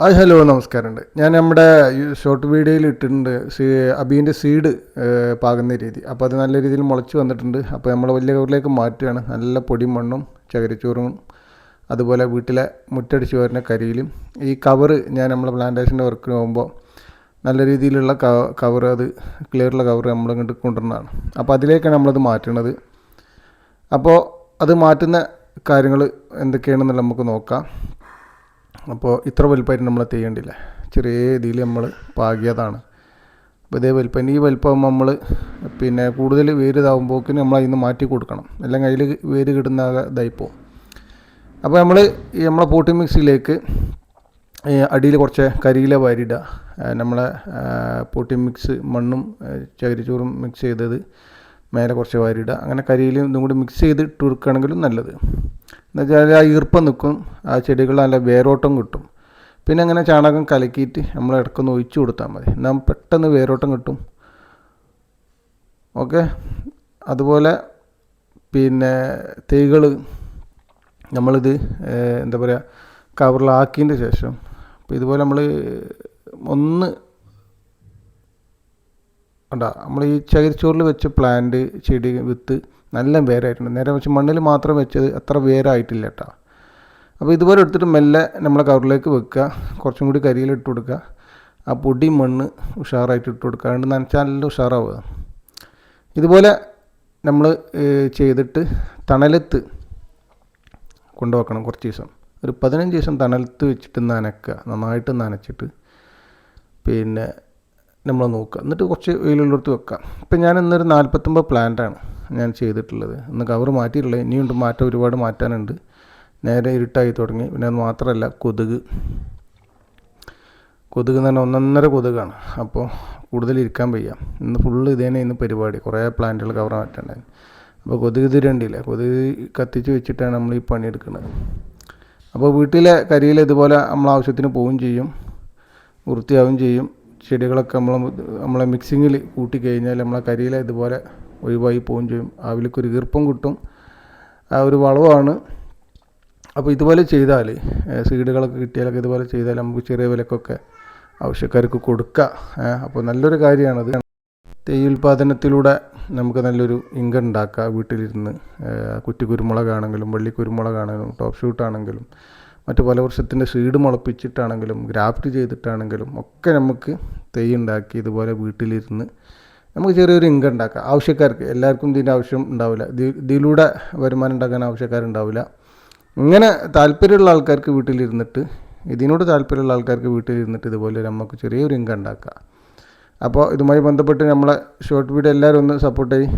Hi hello നമസ്കാരമുണ്ട്. ഞാൻ നമ്മുടെ ഷോർട്ട് വീഡിയോയിൽ ഇട്ടിട്ടുണ്ട് അബീന്റെ സീഡ് പാകുന്ന രീതി. അപ്പോൾ അത് നല്ല രീതിയിൽ മുളച്ച് വന്നിട്ടുണ്ട്. അപ്പോൾ നമ്മൾ വലിയ കവറിലേക്ക് മാറ്റുകയാണ്. നല്ല പൊടി മണ്ണും ചകിരിച്ചോറും അതുപോലെ വീട്ടിലെ മുറ്റടിച്ച് വരുന്ന കരിയിലും. ഈ കവറ് ഞാൻ നമ്മളെ പ്ലാന്റേഷന്റെ വർക്കിന് പോകുമ്പോൾ നല്ല രീതിയിലുള്ള കവർ അത് ക്ലിയറുള്ള കവർ നമ്മൾ ഇങ്ങോട്ട് കൊണ്ടുവരുന്നതാണ്. അപ്പോൾ അതിലേക്കാണ് നമ്മളത് മാറ്റുന്നത് അപ്പോൾ അത് മാറ്റുന്ന കാര്യങ്ങൾ എന്തൊക്കെയാണെന്നുള്ള നമുക്ക് നോക്കാം. അപ്പോൾ ഇത്ര വലുപ്പമായിട്ട് നമ്മൾ ചെയ്യേണ്ടില്ല ചെറിയ രീതിയിൽ നമ്മൾ പാകിയതാണ്. അപ്പോൾ ഇതേ വലുപ്പം. ഈ വലുപ്പം നമ്മൾ പിന്നെ കൂടുതൽ വേര് ഇതാകുമ്പോക്കിന് നമ്മൾ അതിൽ നിന്ന് മാറ്റി കൊടുക്കണം. അല്ലെങ്കിൽ അതിൽ വേര് കിട്ടുന്ന ഇതായിപ്പോവും അപ്പോൾ നമ്മൾ നമ്മളെ പോട്ടി മിക്സിയിലേക്ക് അടിയിൽ കുറച്ച് കരിയില വാരിയിടുക. നമ്മളെ പോട്ടി മിക്സ് മണ്ണും ചകിരിച്ചോറും മിക്സ് ചെയ്തത് മേലെ കുറച്ച് വാരിയിടുക. അങ്ങനെ കരിയിലും ഇതും കൂടി മിക്സ് ചെയ്ത് ഇട്ട് കൊടുക്കുകയാണെങ്കിലും നല്ലത്. എന്നുവെച്ചാൽ ആ ഈർപ്പം നിൽക്കും ആ ചെടികൾ നല്ല വേരോട്ടം കിട്ടും. പിന്നെ അങ്ങനെ ചാണകം കലക്കിയിട്ട് നമ്മൾ ഇടക്കൊന്ന് ഒഴിച്ചു കൊടുത്താൽ മതി. എന്നാൽ പെട്ടെന്ന് വേരോട്ടം കിട്ടും. ഓക്കെ? അതുപോലെ പിന്നെ തൈകൾ നമ്മളിത് എന്താ പറയുക കവറിലാക്കിയതിന്റെ ശേഷം അപ്പോൾ ഇതുപോലെ നമ്മൾ ഒന്ന് ഉണ്ടാ നമ്മൾ ഈ ചകിരിച്ചോറിൽ വെച്ച പ്ലാന്റ് ചെടി വിത്ത് നല്ല വേരായിട്ടുണ്ട്. നേരെ വെച്ച് മണ്ണിൽ മാത്രം വെച്ചത് അത്ര വേരായിട്ടില്ല കേട്ടോ. അപ്പോൾ ഇതുപോലെ എടുത്തിട്ട് മെല്ലെ നമ്മളെ കവറിലേക്ക് വെക്കുക. കുറച്ചും കൂടി കരിയിൽ ഇട്ട് കൊടുക്കുക. ആ പൊടി മണ്ണ് ഉഷാറായിട്ട് ഇട്ട് കൊടുക്കുക. അതുകൊണ്ട് നനച്ചാൽ നല്ല ഉഷാറാവുക. ഇതുപോലെ നമ്മൾ ചെയ്തിട്ട് തണലത്ത് കൊണ്ടുവെക്കണം കുറച്ച് ദിവസം. ഒരു പതിനഞ്ച് ദിവസം തണലത്ത് വെച്ചിട്ട് നനക്കുക. നന്നായിട്ട് നനച്ചിട്ട് പിന്നെ നമ്മൾ നോക്കുക. എന്നിട്ട് കുറച്ച് വെയിലുള്ളിടത്ത് വെക്കുക. ഇപ്പം ഞാൻ ഇന്നൊരു നാൽപ്പത്തൊമ്പത് പ്ലാന്റാണ് ഞാൻ ചെയ്തിട്ടുള്ളത്. ഇന്ന് കവർ മാറ്റിയിട്ടുള്ളത് ഇനിയുണ്ട് മാറ്റം ഒരുപാട് മാറ്റാനുണ്ട്. നേരെ ഇരുട്ടായി തുടങ്ങി. പിന്നെ അത് മാത്രമല്ല കൊതുക്. കൊതുക് എന്ന് പറഞ്ഞാൽ ഒന്നൊന്നര കൊതുകാണ്. അപ്പോൾ കൂടുതൽ ഇരിക്കാൻ വയ്യ. ഇന്ന് ഫുള്ള് ഇതേനെ ഇന്ന് പരിപാടി. കുറേ പ്ലാന്റുകൾ കവർ മാറ്റേണ്ടത് അപ്പോൾ കൊതുക് തിരണ്ടില്ല കൊതുക് കത്തിച്ച് വെച്ചിട്ടാണ് നമ്മൾ ഈ പണിയെടുക്കുന്നത് അപ്പോൾ വീട്ടിലെ കരിയിൽ ഇതുപോലെ നമ്മൾ ആവശ്യത്തിന് പോവുകയും ചെയ്യും. വൃത്തിയാവുകയും ചെയ്യും. ചെടികളൊക്കെ നമ്മൾ നമ്മളെ മിക്സിങ്ങിൽ കൂട്ടി കഴിഞ്ഞാൽ നമ്മളെ കരിയില ഇതുപോലെ ഒഴിവായി പോവുകയും ചെയ്യും. ആവിലേക്കൊരു ഈർപ്പം കിട്ടും. ആ ഒരു വളവാണ്. അപ്പോൾ ഇതുപോലെ ചെയ്താൽ സീഡുകളൊക്കെ കിട്ടിയാലൊക്കെ ഇതുപോലെ ചെയ്താൽ നമുക്ക് ചെറിയ വിലക്കൊക്കെ ആവശ്യക്കാർക്ക് കൊടുക്കാം. അപ്പോൾ നല്ലൊരു കാര്യമാണത്. തേയി ഉൽപ്പാദനത്തിലൂടെ നമുക്ക് നല്ലൊരു ഇൻകം ഉണ്ടാക്കാം. വീട്ടിലിരുന്ന് കുറ്റി കുരുമുളകാണെങ്കിലും വള്ളി കുരുമുളകാണെങ്കിലും ടോപ്പ് ഷൂട്ടാണെങ്കിലും മറ്റു പല വർഷത്തിന്റെ സീഡ് മുളപ്പിച്ചിട്ടാണെങ്കിലും ഗ്രാഫ്റ്റ് ചെയ്തിട്ടാണെങ്കിലും ഒക്കെ നമുക്ക് തൈ ഉണ്ടാക്കി ഇതുപോലെ വീട്ടിലിരുന്ന് നമുക്ക് ചെറിയൊരു ഇൻകം ഉണ്ടാക്കാം. ആവശ്യക്കാർക്ക് എല്ലാവർക്കും ഇതിന്റെ ആവശ്യം ഉണ്ടാവില്ല. ഇതിലൂടെ വരുമാനം ഉണ്ടാക്കാൻ ആവശ്യക്കാരുണ്ടാവില്ല. ഇങ്ങനെ താല്പര്യമുള്ള ആൾക്കാർക്ക് വീട്ടിലിരുന്നിട്ട് ഇതിനോട് താല്പര്യമുള്ള ആൾക്കാർക്ക് വീട്ടിലിരുന്നിട്ട് ഇതുപോലെ നമുക്ക് ചെറിയൊരു ഇൻകം ഉണ്ടാക്കാം. അപ്പോൾ ഇതുമായി ബന്ധപ്പെട്ട് നമ്മളെ ഷോർട്ട് വീഡിയോ എല്ലാവരും ഒന്ന് സപ്പോർട്ട് ചെയ്യും.